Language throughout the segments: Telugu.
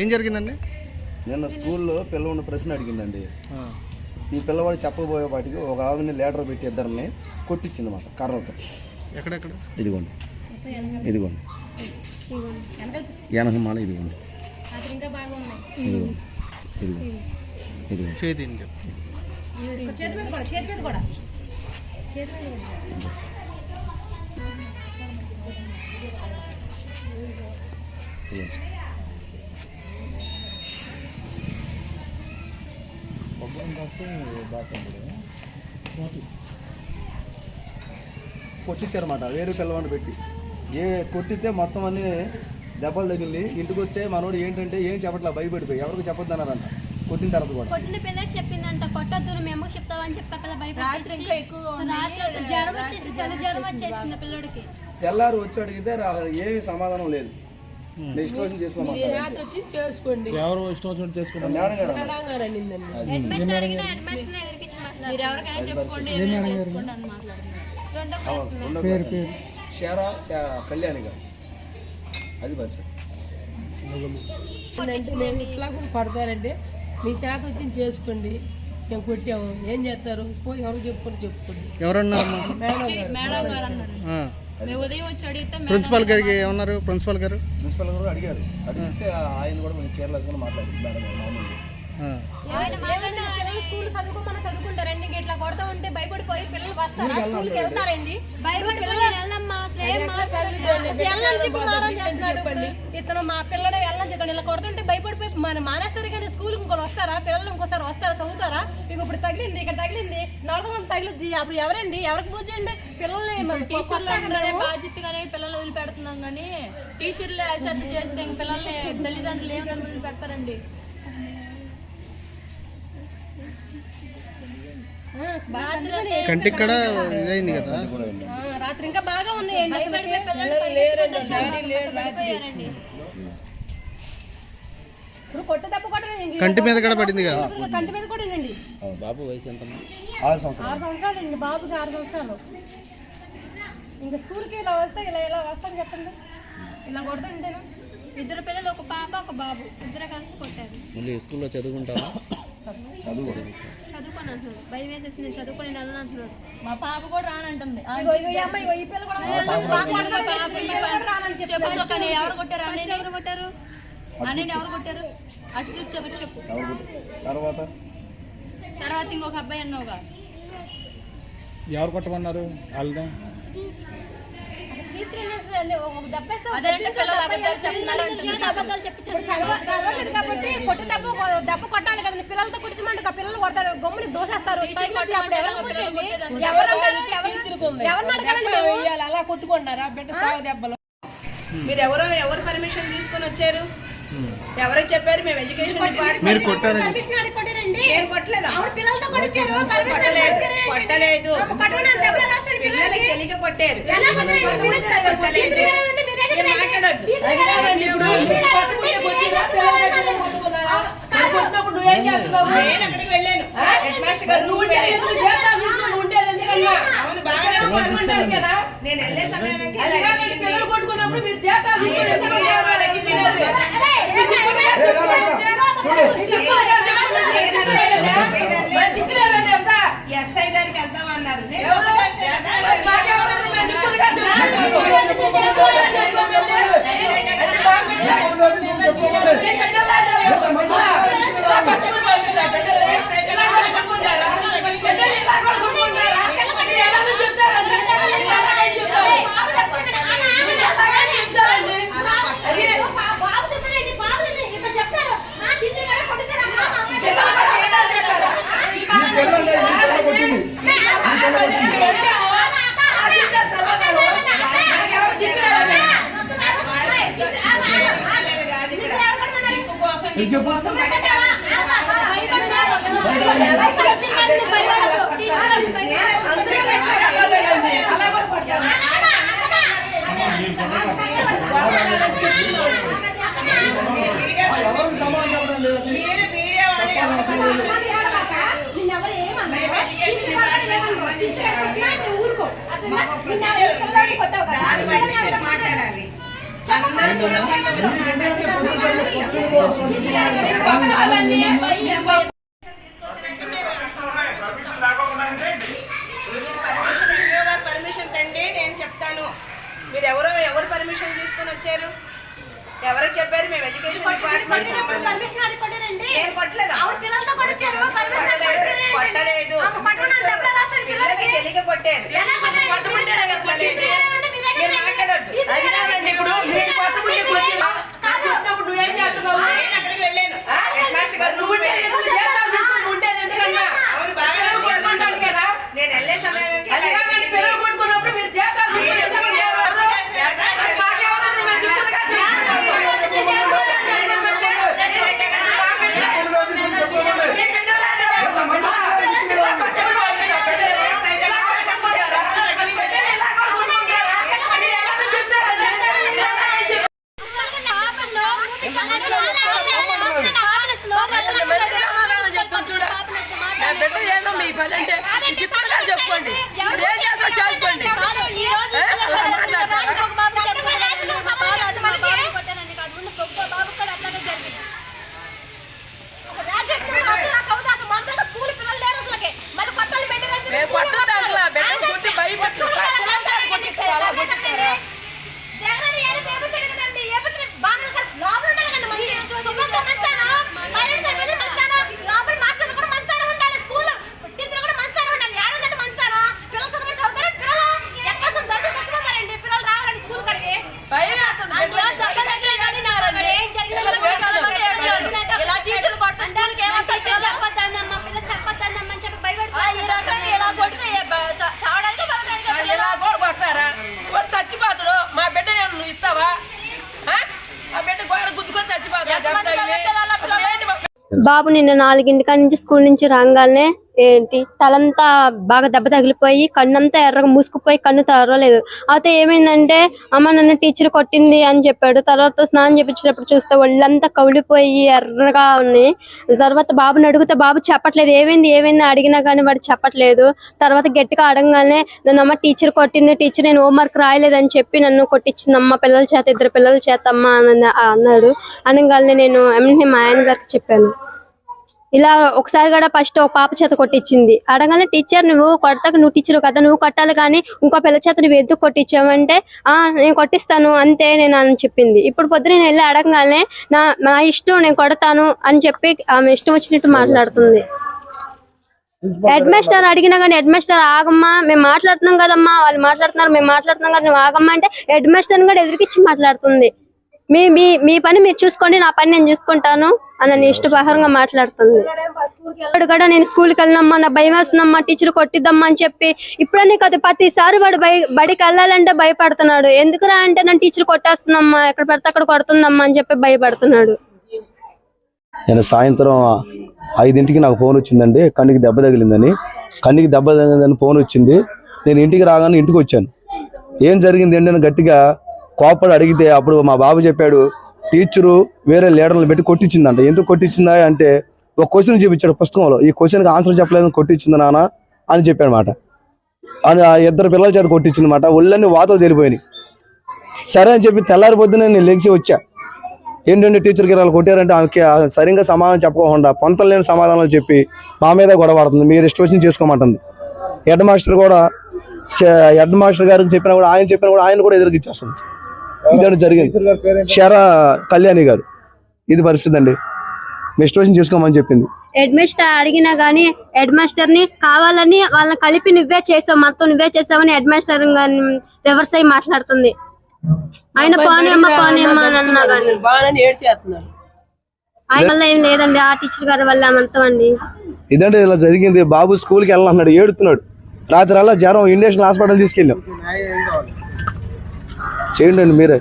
ఏం జరిగిందండి? నిన్న స్కూల్లో పిల్లవాడిని ప్రశ్న అడిగిందండి. ఈ పిల్లవాడు చెప్పబోయే వాటికి ఒక ఆవిడని లేటర్ పెట్టి ఇద్దరిని కొట్టించింది మాట కర్రలతో. ఎక్కడెక్కడ? ఇదిగోండి. ఇదిగోండి. వెనకమాల ఇదిగోండి. ఇదిగోండి. ఇదిగోండి. ఇదిగోండి. చేతి చేతి కొట్టించారన్నమాట. వేరే పిల్లవాడిని పెట్టి. ఏ కొట్టితే మొత్తం అన్ని దెబ్బలు తగిలి ఇంటికి వస్తే మనోడు ఏంటంటే ఏం చెప్పట్లా భయపడిపోయి. ఎవరికి చెప్పొద్దన్నారంట కొట్టిన తర్వాత కూడా. కొట్టిన పిల్ల చెప్పిందంట కొట్టద్దు నువ్వు మేము చెప్తావని చెప్పి ఆ పిల్ల రాత్రి ఇంకా ఎక్కువగా ఉంది. రాత్రి జ్వరం వచ్చేసి చలి జ్వరం వచ్చేసింది. ఆ పిల్లడికి. తెల్లారు వచ్చి అడిగితే ఏమీ సమాధానం లేదు. చేసుకోండి. ఎవరు ఇష్టం వచ్చినట్టు చేసుకుంటారు? కళ్యాణి గారు. అది పరిస్థితి. మేము ఇట్లా కూడా పడతారంటే మీ శాతం వచ్చి చేసుకోండి. మేము కొట్టాము. ఏం చేస్తారు? పోయి ఎవరికి చెప్పుకొని చెప్పుకోండి. గారు. మేడం గారు అన్నారు. ఆ, మేము ఉదయం వచ్చి అడిగితే ప్రిన్సిపాల్ గారికి ఏమన్నారు? ప్రిన్సిపాల్ గారు? ప్రిన్సిపల్ గారు అడిగారు. అడిగితే ఆయన కూడా కేర్లెస్గా మాట్లాడారు మేడం స్కూల్ చదువుకోమని చదువుకుంటారండి ఇంక ఇట్లా కొడతా ఉంటే భయపడిపోయి పిల్లలు వస్తారా? స్కూల్కి వెళ్తారండి. భయపడి ఇతను మా పిల్లడు వెళ్ళని చెప్పండి ఇలా కొడుతుంటే భయపడిపోయి మన మానేస్తారు కానీ స్కూల్ ఇంకోటి వస్తారా? పిల్లలు ఇంకోసారి వస్తారా? చదువుతారా? ఇక ఇప్పుడు తగిలింది ఇక్కడ తగిలింది. నడకం తగిలింది అప్పుడు ఎవరండి? ఎవరికి పూజ చేయండి పిల్లల్ని టీచర్లు బాధ్యతగానే పిల్లలు వదిలిపెడుతున్నాం కానీ టీచర్లు అశ్రద్ధ చేస్తే పిల్లల్ని తల్లిదండ్రులు ఏమైనా వదిలిపెడతారండి? కంటికి కూడా ఇదైంది కదా. ఆ, రాత్రి ఇంకా బాగా ఉన్నాయండి ఇప్పుడు కొట్ట దెబ్బ కొట్టండి కంటి మీద కూడా పడింది కదా. కంటి మీద కూడా అండి బాబు వయసు ఎంత ఆరు సంవత్సరాలు. ఆరు సంవత్సరాలు అండి బాబుకి ఆరు సంవత్సరాలు. ఇంకా స్కూల్కి ఇలా వస్తే ఇలా ఇలా వస్తాను చెప్పండి. ఇలా కొడతాంటేనా? ఇద్దరు పిల్లలు ఒక పాప ఒక బాబు. ఇద్దరు కలిసి కొట్టారు. మళ్ళీ స్కూల్లో చదువుకుంటావా? చదువు చదువుకొని అంటున్నాడు భయం వేసేసి నేను చదువుకొని వెళ్ళను అంటున్నాడు మా పాప కూడా రానంటుంది చెప్పి. కానీ ఎవరు కొట్టారు? అన్నయ్యని? ఎవరు కొట్టారు? అన్నయ్యని ఎవరు కొట్టారు? అటు చూసి చెప్పు చెప్పు. ఎవరు తర్వాత? తర్వాత ఇంకొక అబ్బాయి అన్నావుగా. ఎవరు కొట్టమన్నారు? వాళ్ళదే కాబట్టి కొట్టి దెబ్బ కొట్టాలి కదండి. పిల్లలతో కుడిచమంటే ఆ పిల్లలు కొడతారు. గమ్ముని దోసేస్తారు. ఎవరు అలా కొట్టుకుంటారా బిడ్డ సాగు దెబ్బలు. మీరు ఎవరో ఎవరు పర్మిషన్ తీసుకొని వచ్చారు? ఎవరికి చెప్పారు? మేము ఎడ్యుకేషన్ డిపార్ట్మెంట్ మీరు కొట్టారండి. నేను కొట్టలేదా? కొట్టలేదు. పిల్లలకి. తెలియక కొట్టారు? మీరు మీరు మీరు మీరు. నేను అక్కడికి వెళ్ళాను. హెడ్ మాస్టర్ గారు రూల్ అవును బాగా నేను వెళ్ళే సమయానికి కొట్టుకున్నప్పుడు మీరు జీతాలు తీసుకుని వాళ్ళకి ఎస్ఐ దానికి వెళ్తామన్నారు నేను ఒప్పు చేస్తే కదా బాబు చెప్తారండి, బాబు చెప్తారు. ఇక్కడ చెప్తారు. ఆ, టీచర్ గారే కొట్టించారు. అమ్మా, మా అమ్మాయి చెప్తారు. ఈ పిల్లంటే ఈ పిల్ల కొట్టింది కాదు ఇక్కడ దిక్కు కోసం దిక్కు కోసం ఎవరికి సమాధానం చెప్పడం లేదు మీరు మీడియా వాళ్ళు ఎవరు పర్మిషన్ నిన్నెవరు ఏమన్నారు? మేము ఎడ్యుకేషన్ టీచర్ వాళ్ళని డిపార్ట్మెంట్ ఏమన్నారు? టీచర్ సంబంధించిన చెప్పినా నువ్వు ఊరుకో. అట్లా మాకు నిన్న ప్రొసీజర్ పిల్లల్ని కొట్టావు కదా. దాన్ని బట్టి పిల్లల్ని మీరు ఎవరు మాట్లాడాలి అందరూ కూడా పర్మిషన్ పర్మిషన్ తండి నేను చెప్తాను మీరు ఎవరో ఎవరు పర్మిషన్ తీసుకొని వచ్చారు? ఎవరికి చెప్పారు మేము ఎడ్యుకేషన్ డిపార్ట్మెంట్ నేను కొట్టలేదు. పిల్లలకి తెలియక కొట్టారు. మాట్లాడొద్దు. ఇప్పుడు మీరు పట్టుకుంటే కొట్టినా? కాదు. నేను అక్కడికి వెళ్ళాను హెడ్ మాస్టర్ గారు రూమ్ వెళ్ళాను. అవును బాగా అడిగారు. నేను వెళ్ళే సమయానికి ఇలా జరిగింది. మీరు ఎప్పుడు ఎవరు చేశారు? చెప్పండి మీరు ఏం చేస్తారో చేసుకోండి ఏ? అలా మాట్లాడతారా? మేము పట్టుతాం అసలు. బిడ్డలు కొట్టి భయపెట్టు. పిల్లలు కొట్టి అలా కొట్టిస్తారా? భయం వేస్తుంది. బిడ్డలు దెబ్బలు తగిలినారని. పిల్లలు వేడుకలు పడి ఇలా టీచర్లు కొడితే స్కూల్కి ఏమంటారు చెప్పు? ఆ, ఈ రకంగా ఇలా కొడితే ఏ బ- చ- చావడానికి బతకడానికి అసలు ఇలా కూడా కొడతారా వాడు చచ్చిపోతాడు మా బిడ్డ నేను నువ్వు ఇస్తావా ఆ? ఆ బిడ్డ గోడ గుద్దుకొని చచ్చిపోతాడు అసలు ఏంటి మా బాబు నిన్న నాలుగింటికాడ నుంచి స్కూల్ నుంచి రాగానే ఏంటి తలంతా బాగా దెబ్బ తగిలిపోయి కన్నంతా ఎర్రగా మూసుకుపోయి కన్ను తెరవలేదు అయితే ఏమైందంటే అమ్మ నన్ను టీచర్ కొట్టింది అని చెప్పాడు. తర్వాత స్నానం చేపించేటప్పుడు చూస్తే ఒళ్ళంతా కౌలిపోయి ఎర్రగా ఉన్నాయి తర్వాత బాబుని అడిగితే బాబు చెప్పట్లేదు ఏమైంది ఏమైంది? అడిగినా కానీ వాడు చెప్పట్లేదు. తర్వాత గట్టిగా అడగగానే నన్ను అమ్మ టీచర్ కొట్టింది టీచర్ నేను హోంవర్క్ రాయలేదని చెప్పి నన్ను కొట్టించింది అమ్మ పిల్లల చేత ఇద్దరు పిల్లల చేత అమ్మ అని అన్నాడు. అనగానే నేను మా ఆయన గారికి చెప్పాను. ఇలా ఒకసారి కూడా ఫస్ట్ ఒక పాప చేత కొట్టించింది. అడగానే టీచర్ నువ్వు కొడతాక నువ్వు టీచర్ కదా నువ్వు కొట్టాలి కానీ ఇంకో పిల్ల చేత నువ్వు ఎందుకు కొట్టించావంటే ఆ నేను కొట్టిస్తాను అంతే నేను అని చెప్పింది. ఇప్పుడు పొద్దున నేను వెళ్ళి అడగగానే నా నా ఇష్టం నేను కొడతాను అని చెప్పి ఆమె ఇష్టం వచ్చినట్టు మాట్లాడుతుంది. హెడ్ మాస్టర్ అడిగినా కానీ హెడ్ మాస్టర్ ఆగమ్మా మేము మాట్లాడుతున్నాం కదమ్మా వాళ్ళు మాట్లాడుతున్నారు మేము మాట్లాడుతున్నాం కదా నువ్వు ఆగమ్మా అంటే హెడ్ మాస్టర్ కూడా ఎదురుకిచ్చి మాట్లాడుతుంది. మీ మీ మీ పని మీరు చూసుకోండి నా పని నేను చూసుకుంటాను అని నన్ను ఇష్టప్రకారంగా మాట్లాడుతుంది. వాడు కూడా నేను స్కూల్కి వెళ్ళినమ్మా నా భయం వేస్తుందమ్మా టీచర్ కొట్టిద్దమ్మా అని చెప్పి ఇప్పుడనే కదా ప్రతిసారి వాడు బయ బడికి వెళ్ళాలంటే భయపడుతున్నాడు. ఎందుకురా అంటే నన్ను టీచర్ కొట్టేస్తుందమ్మా ఎక్కడ పడితే అక్కడ కొడుతుందమ్మా అని చెప్పి భయపడుతున్నాడు. నేను సాయంత్రం ఐదింటికి నాకు ఫోన్ వచ్చిందండి కన్నుకి దెబ్బ తగిలిందని. కన్నుకి దెబ్బ తగిలిందని ఫోన్ వచ్చింది. నేను ఇంటికి రాగానే ఇంటికి వచ్చాను. ఏం జరిగింది ఏంటి గట్టిగా కోపడు అడిగితే అప్పుడు మా బాబు చెప్పాడు టీచరు వేరే లీడర్లు పెట్టి కొట్టించిందంట. ఎందుకు కొట్టించిందా? అంటే ఒక క్వశ్చన్ చూపించాడు పుస్తకంలో. ఈ క్వశ్చన్కి ఆన్సర్ చెప్పలేదని కొట్టించింది నాన్న? అని చెప్పానమాట అని ఆ ఇద్దరు పిల్లల చేత కొట్టించిందన్నమాట. ఒళ్ళన్నీ వాతలు తెలిపోయినాయి. సరే అని చెప్పి తెల్లారి పొద్దున నేను లెగిసి వచ్చా. ఏంటంటే టీచర్కి వాళ్ళు కొట్టారంటే ఆమెకి సరిగ్గా సమాధానం చెప్పకుండా పొంతలు లేని సమాధానాలు చెప్పి మా మీద గొడవ పడుతుంది. మీరు ఇష్టం వచ్చింది చేసుకోమంటుంది. హెడ్ మాస్టర్ కూడా చ- హెడ్ మాస్టర్ గారికి చెప్పినా కూడా ఆయన చెప్పినా కూడా ఆయన కూడా ఎదురుకిచ్చేస్తుంది ఇదండి జరిగింది. శర కళ్యాణి గారు. ఇది పరిస్థితి అండి వచ్చింది చేసుకోమని చెప్పింది. హెడ్ మాస్టర్ అడిగినా గానీ హెడ్ మాస్టర్ని కావాలని వాళ్ళని కలిపి నువ్వే చేసావు మొత్తం నువ్వే చేసావని హెడ్ మాస్టర్ రివర్స్ అయ్యి మాట్లాడుతుంది. ఆయన పోనీ అమ్మ పోనీ అమ్మ అని అన్నా గానీ. ఆయన వల్ల ఏం లేదండి ఆ టీచర్ గారి వల్ల మొత్తం అండి ఇదంటే ఇలా జరిగింది. బాబు స్కూల్కి వెళ్ళాలన్నాడు ఏడుతున్నాడు. రాత్రి అలా జ్వరం ఇండియన్ హాస్పిటల్ తీసుకెళ్ళాం. చేయండి అండి మీరే.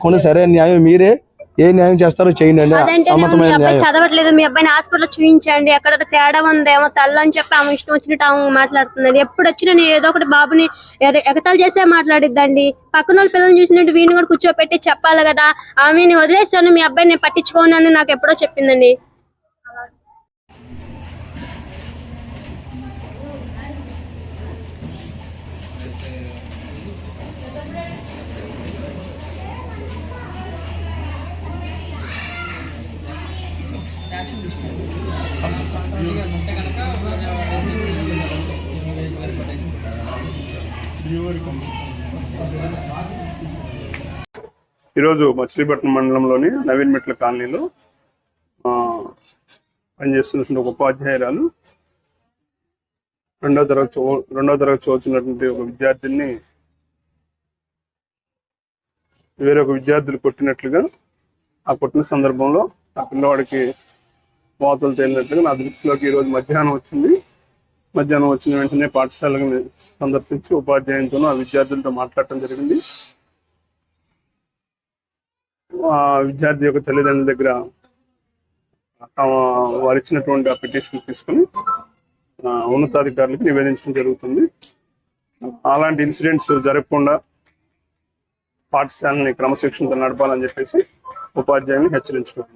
కొన్ని సరే న్యాయం మీరే. ఏ న్యాయం చేస్తారో చేయండి అండి. సమ్మతమైన అబ్బాయి న్యాయం. చదవట్లేదు. మీ అబ్బాయిని హాస్పిటల్ చూపించండి ఎక్కడ తేడా ఉందేమో తల్లి అని చెప్పి ఆమె ఇష్టం వచ్చినట్టు ఆమె మాట్లాడుతున్నాడు ఎప్పుడు వచ్చినా నేను ఏదో ఒకటి బాబుని ఎగ- ఎగతాళి చేసే మాట్లాడిద్దండి. పక్కన వాళ్ళ పిల్లల్ని చూసినట్టు వీడిని కూడా కూర్చోపెట్టి చెప్పాలి కదా. ఆమెని వదిలేస్తాను మీ అబ్బాయిని నేను పట్టించుకోనని నాకు ఎప్పుడో చెప్పిందండి. యాక్షన్ తీసుకుంటాం ఈరోజు మచిలీపట్నం మండలంలోని నవీన్ మెట్ల కాలనీలో పనిచేస్తున్నటువంటి ఒక ఉపాధ్యాయురాలు రెండో తరగతి చో రెండో తరగతి చదువుతున్నటువంటి ఒక విద్యార్థిని వేరొక విద్యార్థులు కొట్టినట్లుగా ఆ కొట్టిన సందర్భంలో ఆ పిల్లవాడికి వార్తలు తేలినట్లుగా నా దృష్టిలోకి ఈరోజు మధ్యాహ్నం వచ్చింది. మధ్యాహ్నం వచ్చిన వెంటనే పాఠశాలను సందర్శించి ఉపాధ్యాయులతోనూ ఆ విద్యార్థులతో మాట్లాడటం జరిగింది. ఆ విద్యార్థి యొక్క తల్లిదండ్రుల దగ్గర వారు ఇచ్చినటువంటి ఆ పిటిషన్ తీసుకుని ఉన్నతాధికారులకు నివేదించడం జరుగుతుంది. అలాంటి ఇన్సిడెంట్స్ జరగకుండా పాఠశాలని క్రమశిక్షణతో నడపాలని చెప్పేసి ఉపాధ్యాయుని హెచ్చరించడం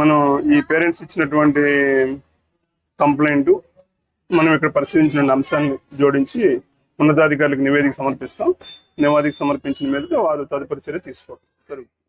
మనం ఈ పేరెంట్స్ ఇచ్చినటువంటి కంప్లైంట్ మనం ఇక్కడ పరిశీలించిన అంశాన్ని జోడించి ఉన్నతాధికారులకు నివేదిక సమర్పిస్తాం. నివేదిక సమర్పించిన మీద వారు తదుపరి చర్య తీసుకోవడం జరుగుతుంది.